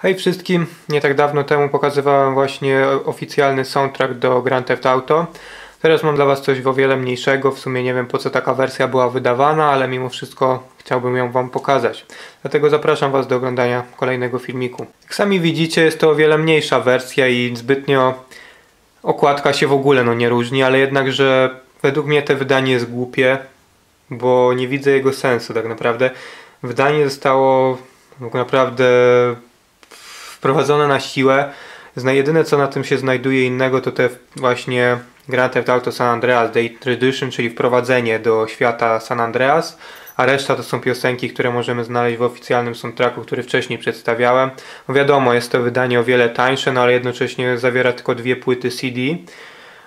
Hej wszystkim, nie tak dawno temu pokazywałem właśnie oficjalny soundtrack do Grand Theft Auto. Teraz mam dla Was coś o wiele mniejszego, w sumie nie wiem po co taka wersja była wydawana, ale mimo wszystko chciałbym ją Wam pokazać. Dlatego zapraszam Was do oglądania kolejnego filmiku. Jak sami widzicie jest to o wiele mniejsza wersja i zbytnio okładka się w ogóle no nie różni, ale jednakże według mnie to wydanie jest głupie, bo nie widzę jego sensu tak naprawdę. Wydanie zostało tak naprawdę wprowadzone na siłę. Jedyne co na tym się znajduje innego to te właśnie Grand Theft Auto San Andreas The Tradition, czyli wprowadzenie do świata San Andreas, a reszta to są piosenki, które możemy znaleźć w oficjalnym soundtracku, który wcześniej przedstawiałem. No wiadomo, jest to wydanie o wiele tańsze, no ale jednocześnie zawiera tylko dwie płyty CD.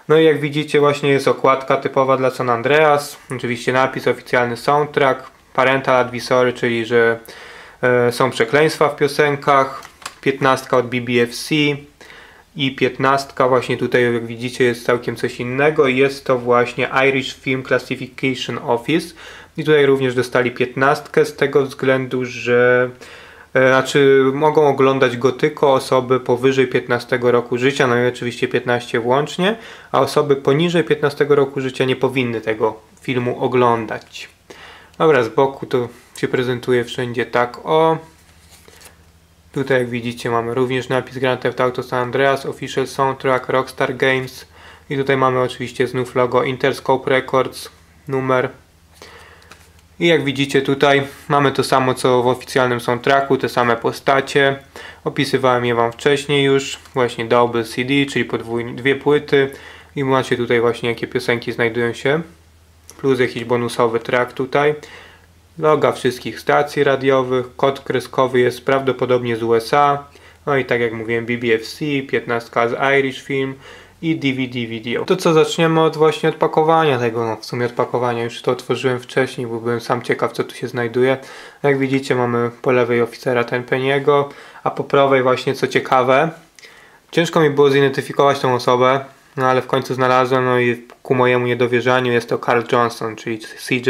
No i jak widzicie właśnie jest okładka typowa dla San Andreas, oczywiście napis oficjalny soundtrack, parental advisory, czyli że e, są przekleństwa w piosenkach, 15 od BBFC i 15 właśnie tutaj jak widzicie jest całkiem coś innego jest to właśnie Irish Film Classification Office i tutaj również dostali 15 z tego względu, że e, znaczy mogą oglądać go tylko osoby powyżej 15 roku życia, no i oczywiście 15 włącznie, a osoby poniżej 15 roku życia nie powinny tego filmu oglądać. Dobra, z boku to się prezentuje wszędzie tak o. Tutaj jak widzicie mamy również napis Grand Theft Auto San Andreas, Official Soundtrack, Rockstar Games i tutaj mamy oczywiście znów logo Interscope Records, numer i jak widzicie tutaj mamy to samo co w oficjalnym soundtracku, te same postacie. Opisywałem je Wam wcześniej już, właśnie double CD, czyli podwójne, dwie płyty i macie tutaj właśnie jakie piosenki znajdują się. Plus jakiś bonusowy track tutaj loga wszystkich stacji radiowych, kod kreskowy jest prawdopodobnie z USA, no i tak jak mówiłem BBFC, 15 z Irish Film i DVD Video. To co zaczniemy od właśnie odpakowania tego, no w sumie odpakowania, już to otworzyłem wcześniej, bo byłem sam ciekaw co tu się znajduje. Jak widzicie mamy po lewej oficera Tenpenniego, a po prawej właśnie co ciekawe, ciężko mi było zidentyfikować tą osobę, no ale w końcu znalazłem, no i ku mojemu niedowierzaniu jest to Carl Johnson, czyli CJ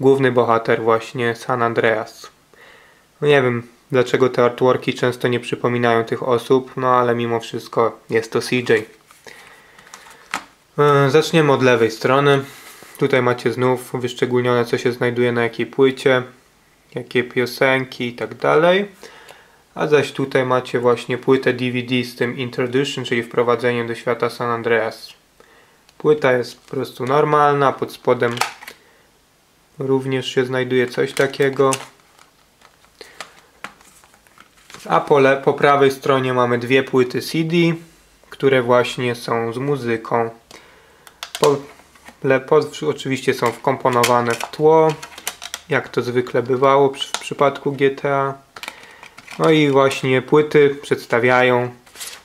główny bohater właśnie San Andreas. No nie wiem dlaczego te artworki często nie przypominają tych osób, no ale mimo wszystko jest to CJ. E, zaczniemy od lewej strony. Tutaj macie znów wyszczególnione co się znajduje na jakiej płycie, jakie piosenki i tak dalej. A zaś tutaj macie właśnie płytę DVD z tym Introduction, czyli wprowadzenie do świata San Andreas. Płyta jest po prostu normalna, pod spodem również się znajduje coś takiego. A po, le, po prawej stronie mamy dwie płyty CD, które właśnie są z muzyką. Po, le, pod, oczywiście są wkomponowane w tło, jak to zwykle bywało przy, w przypadku GTA. No i właśnie płyty przedstawiają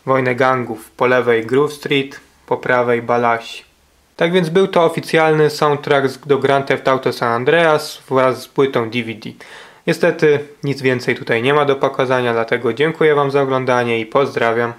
wojnę gangów. Po lewej Groove Street, po prawej Balasi. Tak więc był to oficjalny soundtrack do Grand Theft Auto San Andreas wraz z płytą DVD. Niestety nic więcej tutaj nie ma do pokazania, dlatego dziękuję Wam za oglądanie i pozdrawiam.